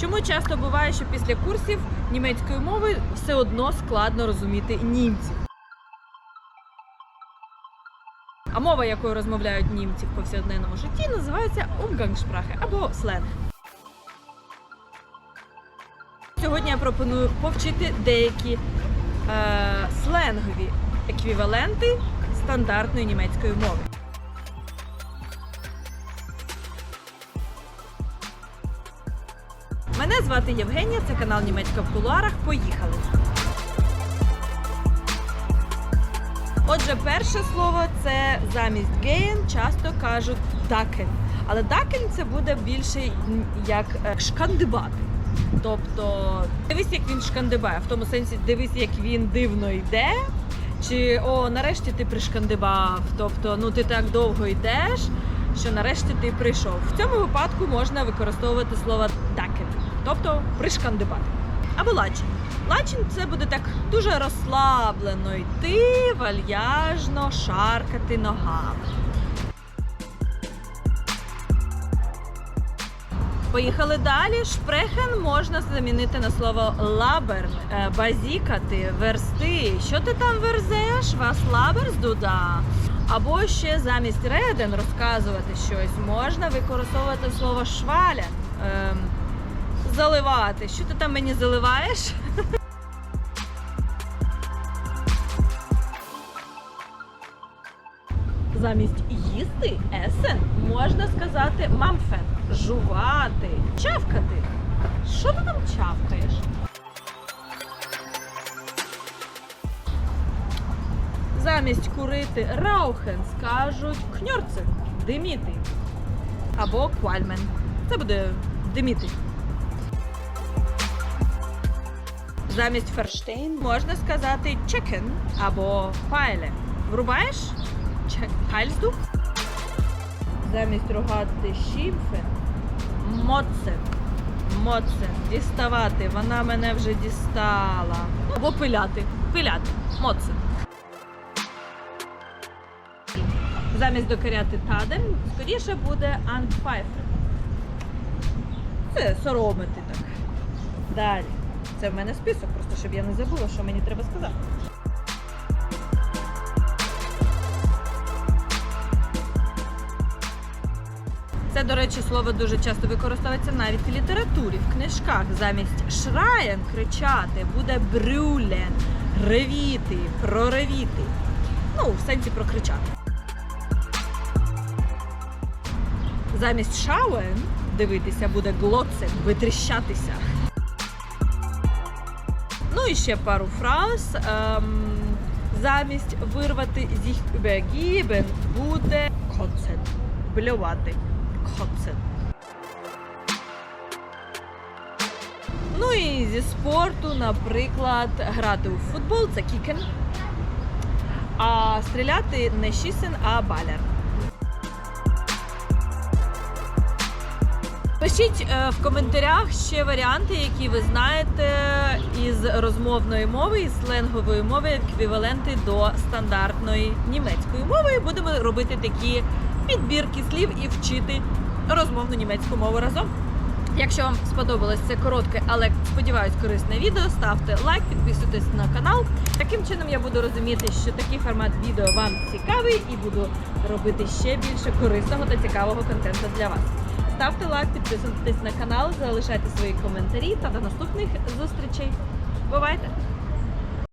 Чому часто буває, що після курсів німецької мови все одно складно розуміти німців? А мова, якою розмовляють німці в повсякденному житті, називається Umgangssprache або сленг. Сьогодні я пропоную повчити деякі е, сленгові еквіваленти стандартної німецької мови. Мене звати Євгенія, це канал Німецька в кулуарах. Поїхали. Отже, перше слово це замість гейн часто кажуть дакен. Але дакен це буде більше як е, шкандибати. Тобто, дивись, як він шкандибає, в тому сенсі дивись, як він дивно йде. Чи о, нарешті ти пришкандибав. Тобто, ну ти так довго йдеш, що нарешті ти прийшов. В цьому випадку можна використовувати слово дакен, тобто пришкандибати. Або лачин. Лачин це буде так дуже розслаблено йти, вальяжно шаркати ногами. Поїхали далі. Шпрехен можна замінити на слово лаберн, е, базікати, версти. Що ти там верзеш? Вас лаберс дуда. Або ще замість реден розказувати щось можна використовувати слово шваля. Заливати. Що ти там мені заливаєш? Замість їсти есен можна сказати мамфен, жувати, чавкати. Що ти там чавкаєш? Замість курити раухен скажуть кньорцен, диміти. Або квальмен. Це буде диміти. Замість ферштейн можна сказати чекен або файле. Врубаєш? Чек Замість рогати шімфен. Моцен. Моцен. Діставати. Вона мене вже дістала. Або пиляти. Пиляти. Моцен. Замість докоряти тадем, скоріше буде ангфайфен. Це соромити так. Далі. Це в мене список, просто щоб я не забула, що мені треба сказати. Це, до речі, слово дуже часто використовується навіть в літературі, в книжках. Замість шраєн кричати буде брюлен, ревіти, проревіти. Ну, в сенсі прокричати. Замість шауен дивитися буде глоцен, витріщатися. Ну і ще пару фраз. Ем, замість вирвати зіх übergeben буде коцен. Блювати. Коцен. Ну і зі спорту, наприклад, грати у футбол це кікен. А стріляти не шісен, а балер. Пишіть е, в коментарях ще варіанти, які ви знаєте із розмовної мови, із сленгової мови, еквіваленти до стандартної німецької мови. Будемо робити такі підбірки слів і вчити розмовну німецьку мову разом. Якщо вам сподобалось це коротке, але сподіваюсь, корисне відео, ставте лайк, підписуйтесь на канал. Таким чином я буду розуміти, що такий формат відео вам цікавий і буду робити ще більше корисного та цікавого контенту для вас. Ставте лайк, підписуйтесь на канал, залишайте свої коментарі та до наступних зустрічей. Бувайте!